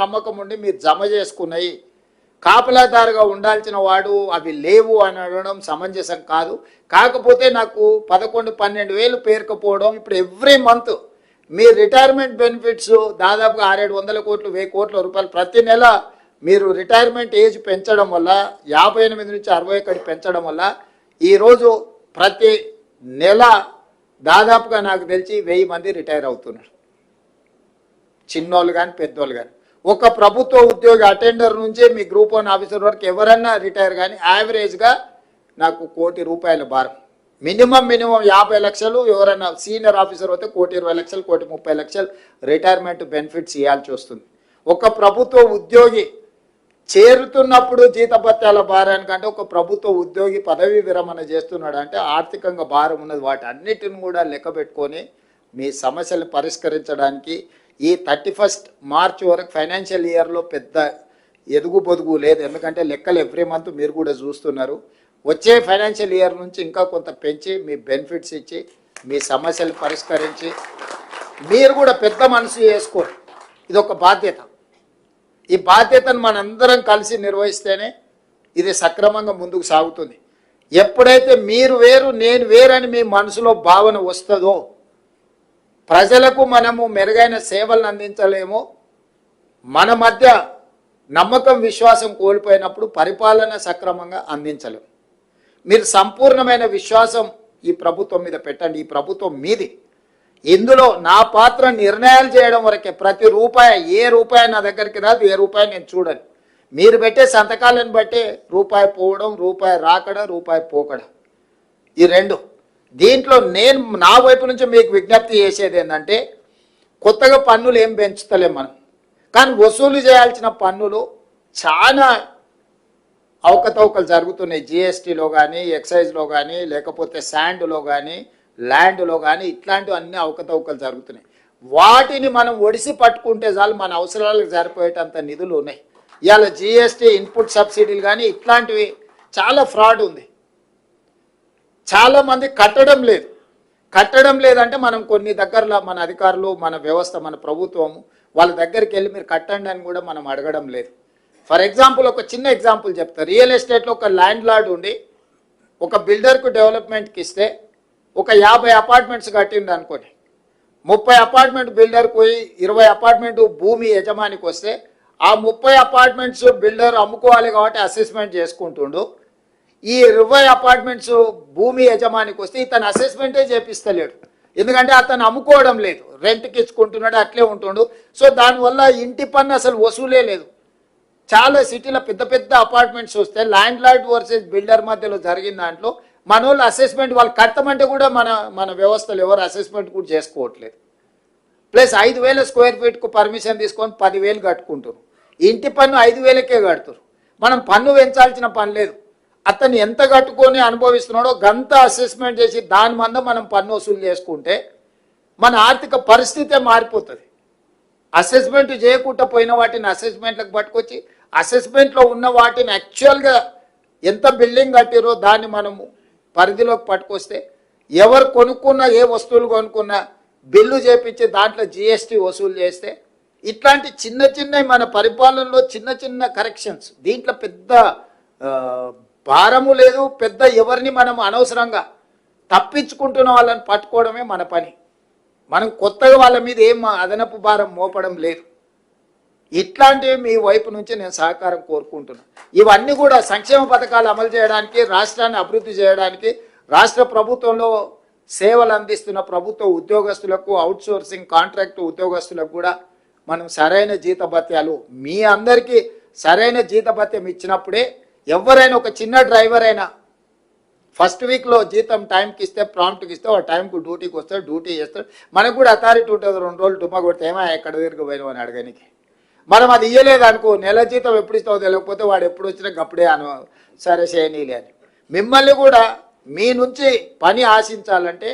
నమ్మకం ఉండి మీరు జమ చేసుకున్నాయి. కాపలాదారుగా ఉండాల్సిన వాడు అవి లేవు అని అనడం సమంజసం కాదు. కాకపోతే నాకు పదకొండు పన్నెండు వేలు పేరుకపోవడం ఇప్పుడు ఎవ్రీ మంత్ మీ రిటైర్మెంట్ బెనిఫిట్స్ దాదాపుగా ఆరేడు వందల కోట్లు వెయ్యి కోట్ల రూపాయలు ప్రతి నెల మీరు రిటైర్మెంట్ ఏజ్ పెంచడం వల్ల యాభై ఎనిమిది నుంచి అరవై ఒకటి పెంచడం వల్ల ఈరోజు ప్రతి నెల దాదాపుగా నాకు తెలిసి వెయ్యి మంది రిటైర్ అవుతున్నారు. చిన్నోళ్ళు కానీ పెద్దోళ్ళు కానీ ఒక ప్రభుత్వ ఉద్యోగి అటెండర్ నుంచి మీ గ్రూప్ వన్ ఆఫీసర్ వరకు ఎవరన్నా రిటైర్ కానీ యావరేజ్గా నాకు కోటి రూపాయల భారం. మినిమం మినిమం యాభై లక్షలు ఎవరైనా సీనియర్ ఆఫీసర్ అయితే కోటి ఇరవై లక్షలు కోటి ముప్పై లక్షలు రిటైర్మెంట్ బెనిఫిట్స్ ఇవ్వాల్సి వస్తుంది. ఒక ప్రభుత్వ ఉద్యోగి చేరుతున్నప్పుడు జీతభత్యాల భారానికంటే ఒక ప్రభుత్వ ఉద్యోగి పదవి విరమణ చేస్తున్నాడు అంటే ఆర్థికంగా భారం ఉన్నది. వాటి అన్నిటిని కూడా లెక్క పెట్టుకొని మీ సమస్యలు పరిష్కరించడానికి ఈ థర్టీ ఫస్ట్ మార్చ్ వరకు ఫైనాన్షియల్ ఇయర్లో పెద్ద ఎదుగు పొదుగు లేదు. ఎందుకంటే లెక్కలు ఎవ్రీ మంత్ మీరు కూడా చూస్తున్నారు. వచ్చే ఫైనాన్షియల్ ఇయర్ నుంచి ఇంకా కొంత పెంచి మీ బెనిఫిట్స్ ఇచ్చి మీ సమస్యలు పరిష్కరించి మీరు కూడా పెద్ద మనసు చేసుకోరు ఇది ఒక బాధ్యత. ఈ బాధ్యతను మనందరం కలిసి నిర్వహిస్తేనే ఇది సక్రమంగా ముందుకు సాగుతుంది. ఎప్పుడైతే మీరు వేరు నేను వేరని మీ మనసులో భావన వస్తుందో ప్రజలకు మనము మెరుగైన సేవలను అందించలేము. మన మధ్య నమ్మకం విశ్వాసం కోల్పోయినప్పుడు పరిపాలన సక్రమంగా అందించలేము. మీరు సంపూర్ణమైన విశ్వాసం ఈ ప్రభుత్వం మీద పెట్టండి. ఈ ప్రభుత్వం మీది. ఇందులో నా పాత్ర నిర్ణయాలు చేయడం వరకే. ప్రతి రూపాయి ఏ రూపాయి నా దగ్గరికి రాదు ఏ రూపాయి నేను చూడను. మీరు పెట్టే సంతకాలను బట్టే రూపాయి పోవడం రూపాయి రాకడ రూపాయి పోకడ. ఈ రెండు. దీంట్లో నేను నా వైపు నుంచి మీకు విజ్ఞప్తి చేసేది ఏంటంటే కొత్తగా పన్నులు ఏం పెంచుతలేం మనం. కానీ వసూలు చేయాల్సిన పన్నులు చాలా అవకతవకలు జరుగుతున్నాయి. జిఎస్టీలో కానీ ఎక్సైజ్లో కానీ లేకపోతే శాండ్లో కానీ ల్యాండ్లో కానీ ఇట్లాంటివి అన్ని అవకతవకలు జరుగుతున్నాయి. వాటిని మనం ఒడిసి పట్టుకుంటే చాలు మన అవసరాలకు సరిపోయేటంత నిధులు ఉన్నాయి. ఇవాళ జిఎస్టీ ఇన్పుట్ సబ్సిడీలు కానీ ఇట్లాంటివి చాలా ఫ్రాడ్ ఉంది. చాలా మంది కట్టడం లేదు. కట్టడం లేదంటే మనం కొన్ని దగ్గరలో మన అధికారులు మన వ్యవస్థ మన ప్రభుత్వము వాళ్ళ దగ్గరికి వెళ్ళి మీరు కట్టండి అని కూడా మనం అడగడం లేదు. ఫర్ ఎగ్జాంపుల్ ఒక చిన్న ఎగ్జాంపుల్ చెప్తా. రియల్ ఎస్టేట్లో ఒక ల్యాండ్ లార్డ్ ఉండి ఒక బిల్డర్కు డెవలప్మెంట్కి ఇస్తే ఒక యాభై అపార్ట్మెంట్స్ కట్టిండు అనుకోండి. ముప్పై అపార్ట్మెంట్ బిల్డర్కి పోయి ఇరవై అపార్ట్మెంట్ భూమి యజమానికి వస్తే ఆ ముప్పై అపార్ట్మెంట్స్ బిల్డర్ అమ్ముకోవాలి కాబట్టి అసెస్మెంట్ చేసుకుంటుండు. ఈ ఇరవై అపార్ట్మెంట్స్ భూమి యజమానికి వస్తే ఇతను అసెస్మెంటే చేపిస్తలేడు. ఎందుకంటే అతను అమ్ముకోవడం లేదు. రెంట్కి ఇచ్చుకుంటున్నాడు అట్లే ఉంటుండు. సో దానివల్ల ఇంటి పన్ను అసలు వసూలే లేదు. చాలా సిటీలో పెద్ద పెద్ద అపార్ట్మెంట్స్ వస్తే ల్యాండ్ లార్డ్ వర్సెస్ బిల్డర్ మధ్యలో జరిగిన దాంట్లో మన వాళ్ళు అసెస్మెంట్ వాళ్ళు కట్టమంటే కూడా మన మన వ్యవస్థలు ఎవరు అసెస్మెంట్ కూడా చేసుకోవట్లేదు. ప్లస్ ఐదు వేల స్క్వేర్ ఫీట్కు పర్మిషన్ తీసుకొని పదివేలు కట్టుకుంటారు ఇంటి పన్ను ఐదు వేలకే కడుతురు మనం పన్ను పెంచాల్సిన పని లేదు. అతను ఎంత కట్టుకొని అనుభవిస్తున్నాడో గంత అసెస్మెంట్ చేసి దాని మంద మనం పన్ను వసూలు చేసుకుంటే మన ఆర్థిక పరిస్థితే మారిపోతుంది. అసెస్మెంట్ చేయకుండా పోయిన వాటిని అసెస్మెంట్లకు పట్టుకొచ్చి అసెస్మెంట్లో ఉన్న వాటిని యాక్చువల్గా ఎంత బిల్డింగ్ కట్టిరో దాన్ని మనము పరిధిలోకి పట్టుకొస్తే ఎవరు కొనుక్కున్నా ఏ వస్తువులు కొనుక్కున్నా బిల్లు చేపించి దాంట్లో జిఎస్టీ వసూలు చేస్తే ఇట్లాంటి చిన్న చిన్న మన పరిపాలనలో చిన్న చిన్న కరెక్షన్స్ దీంట్లో పెద్ద భారము లేదు పెద్ద ఎవరిని మనం అనవసరంగా తప్పించుకుంటున్న వాళ్ళని పట్టుకోవడమే మన పని. మనం కొత్తగా వాళ్ళ మీద ఏం అదనపు భారం మోపడం లేదు. ఇట్లాంటివి మీ వైపు నుంచి నేను సహకారం కోరుకుంటున్నాను ఇవన్నీ కూడా సంక్షేమ పథకాలు అమలు చేయడానికి రాష్ట్రాన్ని అభివృద్ధి చేయడానికి రాష్ట్ర ప్రభుత్వంలో సేవలు అందిస్తున్న ప్రభుత్వ ఉద్యోగస్తులకు అవుట్సోర్సింగ్ కాంట్రాక్ట్ ఉద్యోగస్తులకు కూడా మనం సరైన జీతభత్యాలు మీ అందరికీ సరైన జీతభత్యం ఇచ్చినప్పుడే ఎవరైనా ఒక చిన్న డ్రైవర్ అయినా ఫస్ట్ వీక్లో జీతం టైంకి ఇస్తే ప్రాంప్ట్కి ఇస్తే ఆ టైంకు డ్యూటీకి వస్తాడు డ్యూటీ చేస్తాడు. మనకు కూడా అథారిటీ ఉంటుంది రెండు రోజులు డుమ్మ కొడితే ఏమో ఎక్కడ దగ్గరికి పోయినావు అని అడగనికి. మనం అది ఇయ్యలేదు అనుకో నెల జీతం ఎప్పుడు ఇస్తావు తెలియకపోతే వాడు ఎప్పుడు వచ్చినా అప్పుడే అను సరే చేయనీలే అని. మిమ్మల్ని కూడా మీ నుంచి పని ఆశించాలంటే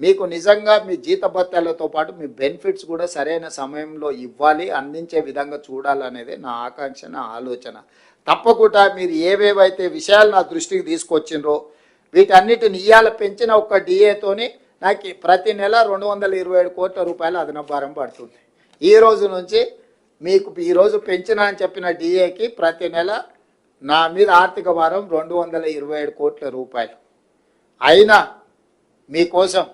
మీకు నిజంగా మీ జీతభత్యాలతో పాటు మీ బెనిఫిట్స్ కూడా సరైన సమయంలో ఇవ్వాలి అందించే విధంగా చూడాలనేది నా ఆకాంక్ష నా ఆలోచన. తప్పకుండా మీరు ఏవేవైతే విషయాలు నా దృష్టికి తీసుకొచ్చిండ్రో వీటన్నిటిని ఇవాళ పెంచిన ఒక్క డిఏతోని నాకు ప్రతి నెల రెండు వందల ఇరవై ఏడు కోట్ల రూపాయలు అదనభారం భారం పడుతుంది. ఈ రోజు నుంచి మీకు ఈరోజు పెంచిన అని చెప్పిన డిఏకి ప్రతి నెల నా మీద ఆర్థిక భారం రెండు వందల ఇరవై ఏడు కోట్ల రూపాయలు. అయినా మీకోసం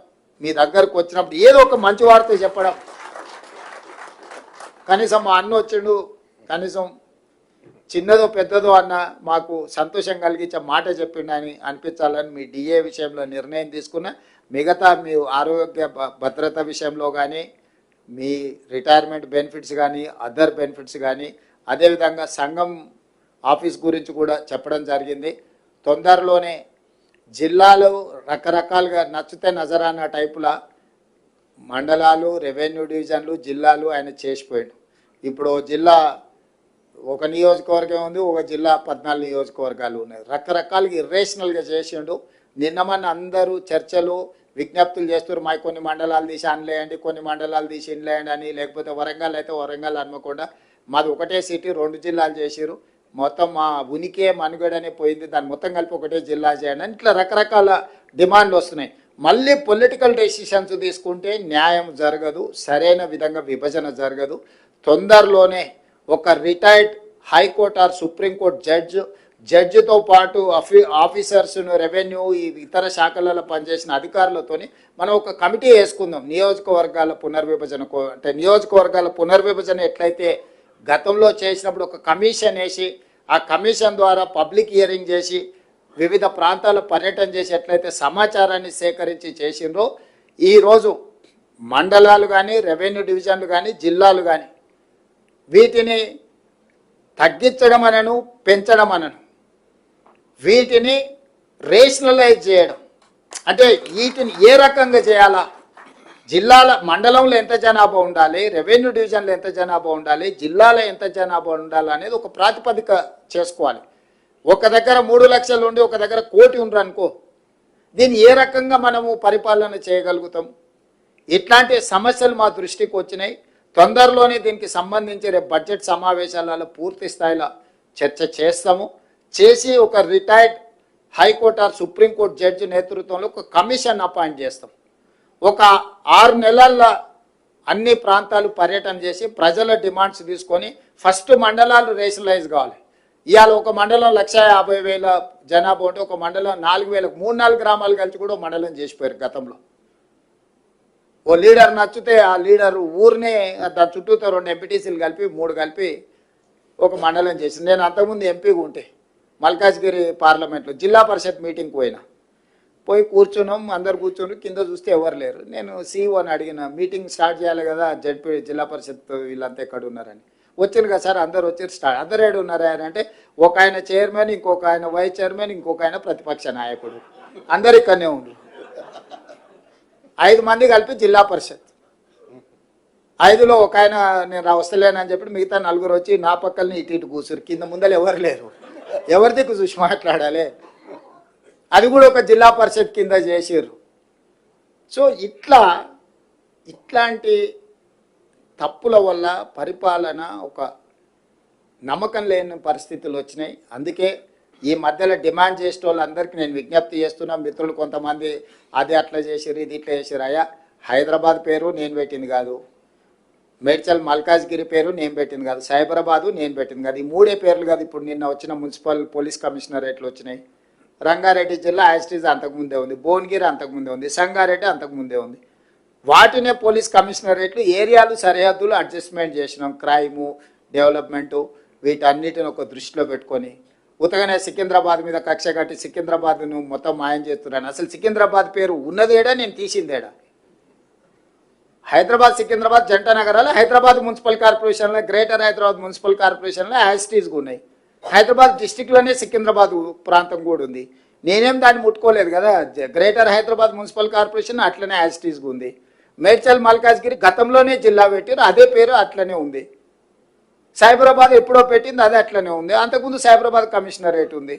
మీ దగ్గరకు వచ్చినప్పుడు ఏదో ఒక మంచి వార్త చెప్పడం. కనీసం మా అన్న వచ్చిండు కనీసం చిన్నదో పెద్దదో అన్న మాకు సంతోషం కలిగించే మాట చెప్పిండు అని అనిపించాలని మీ డిఏ విషయంలో నిర్ణయం తీసుకున్న మిగతా మీ ఆరోగ్య భ- భద్రత విషయంలో కానీ మీ రిటైర్మెంట్ బెనిఫిట్స్ కానీ అదర్ బెనిఫిట్స్ కానీ అదేవిధంగా సంఘం ఆఫీస్ గురించి కూడా చెప్పడం జరిగింది. తొందరలోనే జిల్లాలు రకరకాలుగా నచ్చితే నజరానా టైపులా మండలాలు రెవెన్యూ డివిజన్లు జిల్లాలు ఆయన చేసిపోయాడు ఇప్పుడు జిల్లా ఒక నియోజకవర్గం ఉంది ఒక జిల్లా పద్నాలుగు నియోజకవర్గాలు ఉన్నాయి. రకరకాలుగా ఇర్రేషనల్గా చేసిండు. నిన్న మన అందరూ చర్చలు విజ్ఞప్తులు చేస్తారు మా కొన్ని మండలాలు తీసి అనలేయండి కొన్ని మండలాలు తీసి ఇన్లేయండి అని లేకపోతే వరంగల్ అయితే వరంగల్ అనుకోకుండా మాది ఒకటే సిటీ రెండు జిల్లాలు చేసిరు మొత్తం మా ఉనికే మనుగడనే పోయింది. దాన్ని మొత్తం కలిపి ఒకటే జిల్లా చేయండి అని ఇట్లా రకరకాల డిమాండ్లు వస్తున్నాయి. మళ్ళీ పొలిటికల్ డెసిషన్స్ తీసుకుంటే న్యాయం జరగదు సరైన విధంగా విభజన జరగదు. తొందరలోనే ఒక retired high court or supreme court judge జడ్జితో పాటు ఆఫీ ఆఫీసర్స్ను రెవెన్యూ ఈ ఇతర శాఖలలో పనిచేసిన అధికారులతోని మనం ఒక కమిటీ వేసుకుందాం. నియోజకవర్గాల పునర్విభజనకు అంటే నియోజకవర్గాల పునర్విభజన ఎట్లయితే గతంలో చేసినప్పుడు ఒక కమిషన్ వేసి ఆ కమిషన్ ద్వారా పబ్లిక్ హియరింగ్ చేసి వివిధ ప్రాంతాల పర్యటన చేసి ఎట్లయితే సమాచారాన్ని సేకరించి చేసిండ్రో ఈరోజు మండలాలు కానీ రెవెన్యూ డివిజన్లు కానీ జిల్లాలు కానీ వీటిని తగ్గించడం అనను పెంచడం అనను. వీటిని రేషనలైజ్ చేయడం. అంటే వీటిని ఏ రకంగా చేయాలా? జిల్లాల మండలంలో ఎంత జనాభా ఉండాలి రెవెన్యూ డివిజన్లో ఎంత జనాభా ఉండాలి జిల్లాలో ఎంత జనాభా ఉండాలి అనేది ఒక ప్రాతిపదిక చేసుకోవాలి. ఒక దగ్గర మూడు లక్షలు ఉండి ఒక దగ్గర కోటి ఉండరు అనుకో దీన్ని ఏ రకంగా మనము పరిపాలన చేయగలుగుతాం? ఇట్లాంటి సమస్యలు మా దృష్టికి వచ్చినాయి. తొందరలోనే దీనికి సంబంధించి రేపు బడ్జెట్ సమావేశాలలో పూర్తి స్థాయిలో చర్చ చేస్తాము. చేసి ఒక retired high court or supreme court judge నేతృత్వంలో ఒక కమిషన్ అపాయింట్ చేస్తాం. ఒక ఆరు నెలల్లో అన్ని ప్రాంతాలు పర్యటన చేసి ప్రజల డిమాండ్స్ తీసుకొని ఫస్ట్ మండలాలు రేషనలైజ్ కావాలి. ఇవాళ ఒక మండలం లక్ష యాభై వేల జనాభా ఉంటే ఒక మండలం నాలుగు వేల మూడు నాలుగు గ్రామాలు కలిసి కూడా మండలం చేసిపోయారు గతంలో. ఓ లీడర్ నచ్చితే ఆ లీడర్ ఊరినే దాని చుట్టూతో రెండు ఎంపీటీసీలు కలిపి మూడు కలిపి ఒక మండలం చేసింది. నేను అంతకుముందు ఎంపీగా ఉంటే మల్కాజ్గిరి పార్లమెంట్లో జిల్లా పరిషత్ మీటింగ్కి పోయినా. పోయి కూర్చున్నాం అందరు కూర్చుని కింద చూస్తే ఎవరు లేరు. నేను సీఈఓని అడిగిన మీటింగ్ స్టార్ట్ చేయాలి కదా జడ్పీ జిల్లా పరిషత్ వీళ్ళంతా ఎక్కడ ఉన్నారని వచ్చారు కదా సార్ అందరు వచ్చారు స్టార్ట్ అందరు ఏడు ఉన్నారు? ఆయన అంటే ఒక ఆయన చైర్మన్ ఇంకొక ఆయన వైస్ చైర్మన్ ఇంకొక ఆయన ప్రతిపక్ష నాయకుడు. అందరు ఇక్కడనే ఉన్నారు ఐదు మంది కలిపి జిల్లా పరిషత్. ఐదులో ఒక ఆయన నేను వస్తలేనని చెప్పి మిగతా నలుగురు వచ్చి నా పక్కల్ని ఇటు ఇటు కూర్చురు కింద ముందలు ఎవరు లేరు. ఎవరి దిక్కు చూసి మాట్లాడాలి? అది కూడా ఒక జిల్లా పరిషత్ కింద చేసారు సో ఇట్లా ఇట్లాంటి తప్పుల వల్ల పరిపాలన ఒక నమ్మకం లేని పరిస్థితులు వచ్చినాయి. అందుకే ఈ మధ్యలో డిమాండ్ చేసే వాళ్ళందరికీ నేను విజ్ఞప్తి చేస్తున్నా మిత్రులు కొంతమంది అది అట్లా చేసిర్రు ఇది ఇట్లా చేసారు అయ్యా హైదరాబాద్ పేరు నేను పెట్టింది కాదు. మేడ్చల్ మల్కాజ్గిరి పేరు నేను పెట్టింది కాదు. సైబరాబాదు నేను పెట్టింది కాదు. ఈ మూడే పేర్లు కాదు ఇప్పుడు నిన్న వచ్చిన మున్సిపల్ పోలీస్ కమిషనరేట్లు వచ్చినాయి. రంగారెడ్డి జిల్లా యాస్టీజ్ అంతకుముందే ఉంది. భువనగిరి అంతకుముందే ఉంది. సంగారెడ్డి అంతకుముందే ఉంది. వాటినే పోలీస్ కమిషనరేట్లు ఏరియాలు సరిహద్దులు అడ్జస్ట్మెంట్ చేసినాం. క్రైము డెవలప్మెంటు వీటన్నిటిని ఒక దృష్టిలో పెట్టుకొని. ఉతగానే సికింద్రాబాద్ మీద కక్ష కట్టి సికింద్రాబాద్ను మొత్తం మాయం చేస్తున్నాను అసలు సికింద్రాబాద్ పేరు ఉన్నదేడా నేను తీసిందేడా హైదరాబాద్ సికింద్రాబాద్ జంట నగరాలు హైదరాబాద్ మున్సిపల్ కార్పొరేషన్లో గ్రేటర్ హైదరాబాద్ మున్సిపల్ కార్పొరేషన్లో యాస్టీస్గా ఉన్నాయి. హైదరాబాద్ డిస్టిక్లోనే సికింద్రాబాద్ ప్రాంతం కూడా ఉంది. నేనేం దాన్ని ముట్టుకోలేదు కదా? గ్రేటర్ హైదరాబాద్ మున్సిపల్ కార్పొరేషన్ అట్లనే యాజిటీస్గా ఉంది. మేడ్చల్ మల్కాజ్గిరి గతంలోనే జిల్లా పెట్టారు అదే పేరు అట్లనే ఉంది. సైబరాబాద్ ఎప్పుడో పెట్టింది అదే అట్లనే ఉంది. అంతకుముందు సైబరాబాద్ కమిషనరేట్ ఉంది.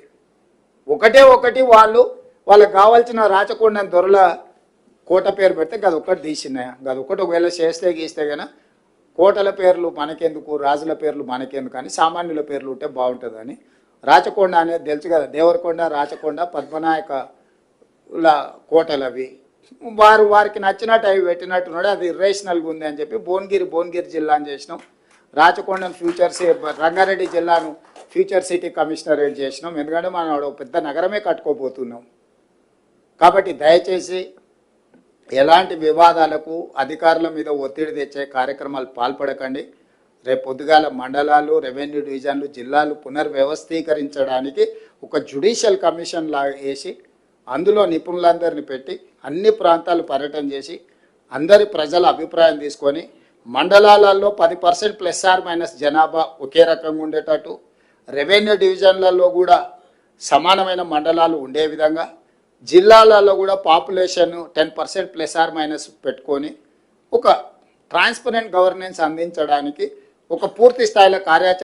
ఒకటే ఒకటి వాళ్ళు వాళ్ళకి కావాల్సిన రాచకొండ దొరల కోట పేరు పెడితే గది ఒక్కటి తీసిన గది ఒకటి ఒకవేళ చేస్తే గీస్తే కానీ కోటల పేర్లు మనకెందుకు రాజుల పేర్లు మనకెందుకు అని సామాన్యుల పేర్లు ఉంటే బాగుంటుందని. రాచకొండ అనేది తెలుసు కదా దేవరకొండ రాచకొండ పద్మనాయక కోటలు అవి వారు వారికి నచ్చినట్టు అవి పెట్టినట్టున్నాడు అది ఇర్రేషనల్గా ఉంది అని చెప్పి భువనగిరి భువనగిరి జిల్లా అని చేసినాం. రాచకొండను ఫ్యూచర్ సి రంగారెడ్డి జిల్లాను ఫ్యూచర్ సిటీ కమిషనరేట్ చేసినాం. ఎందుకంటే మనం ఒక పెద్ద నగరమే కట్టుకోబోతున్నాం. కాబట్టి దయచేసి ఎలాంటి వివాదాలకు అధికారుల మీద ఒత్తిడి తెచ్చే కార్యక్రమాలు పాల్పడకండి. రేపు పొద్దుగాల మండలాలు రెవెన్యూ డివిజన్లు జిల్లాలు పునర్వ్యవస్థీకరించడానికి ఒక జ్యుడిషియల్ కమిషన్ లాగా వేసి అందులో నిపుణులందరిని పెట్టి అన్ని ప్రాంతాలు పర్యటన చేసి అందరి ప్రజల అభిప్రాయం తీసుకొని మండలాలలో పది పర్సెంట్ ప్లస్ ఆర్ మైనస్ జనాభా ఒకే రకంగా ఉండేటట్టు రెవెన్యూ డివిజన్లలో కూడా సమానమైన మండలాలు ఉండే విధంగా జిల్లాలలో కూడా population ten percent plus or minus పెట్టుకొని ఒక ట్రాన్స్పరెంట్ గవర్నెన్స్ అందించడానికి ఒక పూర్తి స్థాయిలో కార్యాచరణ